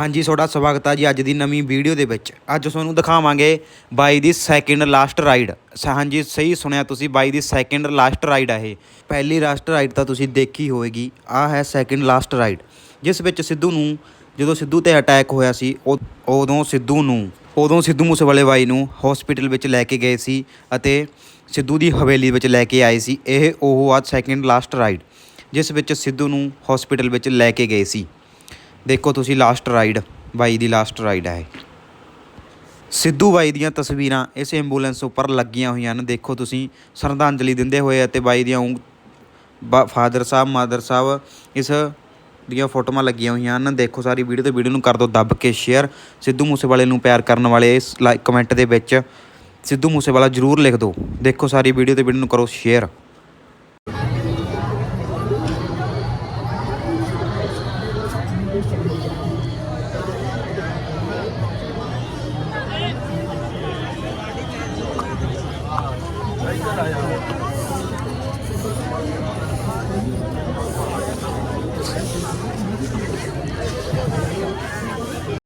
ਹਾਂਜੀ, ਤੁਹਾਡਾ ਸਵਾਗਤ ਹੈ ਜੀ ਅੱਜ ਦੀ ਨਵੀਂ ਵੀਡੀਓ ਦੇ ਵਿੱਚ। ਅੱਜ ਤੁਹਾਨੂੰ ਦਿਖਾਵਾਂਗੇ ਬਾਈ ਦੀ ਸੈਕਿੰਡ ਲਾਸਟ ਰਾਈਡ ਹਾਂਜੀ, ਸਹੀ ਸੁਣਿਆ ਤੁਸੀਂ, ਬਾਈ ਦੀ ਸੈਕਿੰਡ ਲਾਸਟ ਰਾਈਡ ਆ ਇਹ। ਪਹਿਲੀ ਲਾਸਟ ਰਾਈਡ ਤਾਂ ਤੁਸੀਂ ਦੇਖੀ ਹੋਵੇਗੀ ਆ ਹੈ ਸੈਕਿੰਡ ਲਾਸਟ ਰਾਈਡ ਜਿਸ ਵਿੱਚ ਸਿੱਧੂ ਨੂੰ, ਜਦੋਂ ਸਿੱਧੂ ਤੇ ਅਟੈਕ ਹੋਇਆ ਸੀ ਉਦ- ਉਦੋਂ ਸਿੱਧੂ ਨੂੰ, ਉਦੋਂ ਸਿੱਧੂ ਮੂਸੇਵਾਲੇ ਬਾਈ ਨੂੰ ਹਸਪੀਟਲ ਵਿੱਚ ਲੈ ਕੇ ਗਏ ਸੀ ਅਤੇ ਸਿੱਧੂ ਦੀ ਹਵੇਲੀ ਵਿੱਚ ਲੈ ਕੇ ਆਏ ਸੀ। ਇਹ ਉਹ ਆ ਸੈਕਿੰਡ ਲਾਸਟ ਰਾਈਡ ਜਿਸ ਵਿੱਚ ਸਿੱਧੂ ਨੂੰ ਹਸਪੀਟਲ ਵਿੱਚ ਲੈ ਕੇ ਗਏ ਸੀ। ਦੇਖੋ ਤੁਸੀਂ ਲਾਸਟ ਰਾਈਡ ਬਾਈ ਦੀ ਲਾਸਟ ਰਾਈਡ ਹੈ ਸਿੱਧੂ ਬਾਈ ਦੀਆਂ ਤਸਵੀਰਾਂ ਇਸ ਐਂਬੂਲੈਂਸ ਉੱਪਰ ਲੱਗੀਆਂ ਹੋਈਆਂ ਹਨ। ਦੇਖੋ ਤੁਸੀਂ, ਸ਼ਰਧਾਂਜਲੀ ਦਿੰਦੇ ਹੋਏ ਅਤੇ ਬਾਈ ਦੀਆਂ ਫਾਦਰ ਸਾਹਿਬ ਮਾਦਰ ਸਾਹਿਬ ਇਸ ਦੀਆਂ ਫੋਟੋਆਂ ਲੱਗੀਆਂ ਹੋਈਆਂ ਹਨ। ਦੇਖੋ ਸਾਰੀ ਵੀਡੀਓ ਤੇ ਵੀਡੀਓ ਨੂੰ ਕਰ ਦਿਓ ਦੱਬ ਕੇ ਸ਼ੇਅਰ ਸਿੱਧੂ ਮੂਸੇਵਾਲੇ ਨੂੰ ਪਿਆਰ ਕਰਨ ਵਾਲੇ ਇਸ ਲਾਈਕ ਕਮੈਂਟ ਦੇ ਵਿੱਚ ਸਿੱਧੂ ਮੂਸੇਵਾਲਾ ਜਰੂਰ ਲਿਖ ਦਿਓ। ਦੇਖੋ ਸਾਰੀ ਵੀਡੀਓ ਤੇ ਵੀਡੀਓ ਨੂੰ ਕਰੋ ਸ਼ੇਅਰ 来たらやろう。